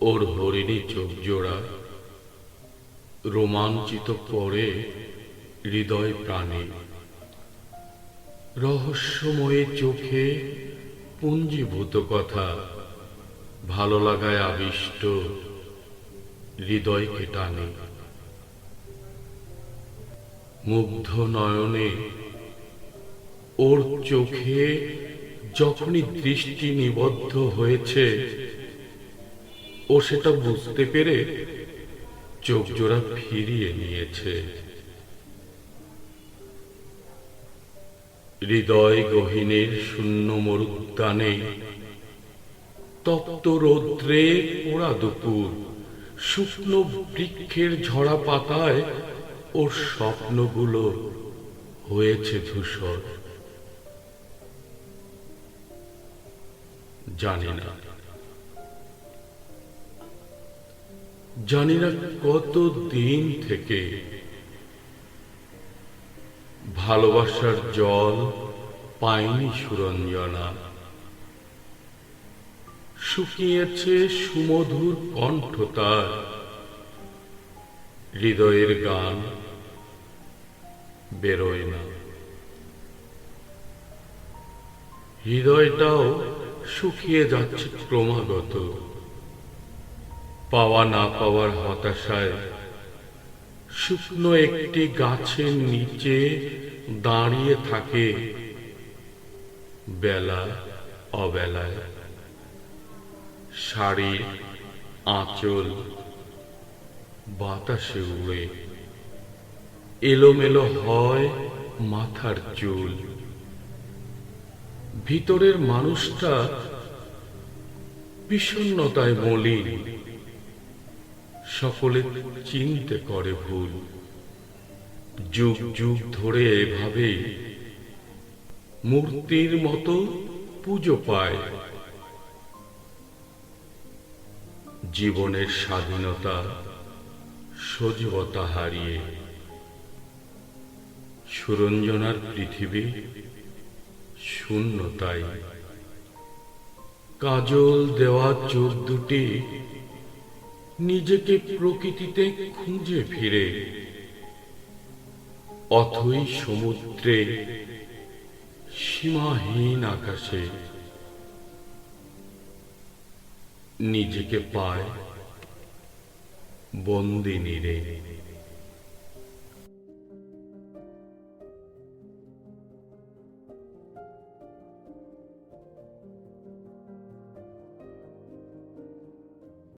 ওর হরিণী চোখ জোড়া। রোমাঞ্চিত পড়ে হৃদয় প্রাণে। রহস্যময় চোখে পুঞ্জীভূত কথা। ভালো লাগায় আবিষ্ট হৃদয়কে টানে। মুগ্ধ নয়নে ওর চোখে যখনই দৃষ্টি নিবদ্ধ হয়েছে ও সেটা বুঝতে পেরে চোখ জোড়া ফিরিয়ে নিয়েছে। হৃদয় গহীনের শূন্য মরুদ্যানে তপ্ত রৌদ্রে পোড়া দুপুর, শুকনো বৃক্ষের ঝরা পাতায় ওর স্বপ্নগুলো হয়েছে ধূসর। জানি না। জানি না কত দিন থেকে। ভালোবাসার জল পাইনি সুরঞ্জনা। শুকিয়েছে সুমধুর কণ্ঠ তার। হৃদয়ের গান বেরোয় না। হৃদয়টাও শুকিয়ে যাচ্ছে ক্রমাগত। পাওয়া না পাওয়ার হতাশায়। শুকনো একটি গাছের নিচে দাঁড়িয়ে থাকে বেলা অবেলায়। শাড়ির আঁচল বাতাসে উড়ে। এলোমেলো হয় মাথার চুল। ভিতরের মানুষটা বিষণ্ণতায় মলিন। সকলে চিনতে করে ভুল। যুগ যুগ ধরে এভাবে মূর্তির মতো পুজো পায়। জীবনের স্বাধীনতা, সজীবতা হারিয়ে সুরঞ্জনার পৃথিবী শূন্যতাই কাজল দেওয়া চোখ দুটি নিজেকে প্রকৃতিতে খুঁজে ফিরে। অথই সমুদ্রে সীমাহীন আকাশে নিজেকে পায় বন্দিনী রে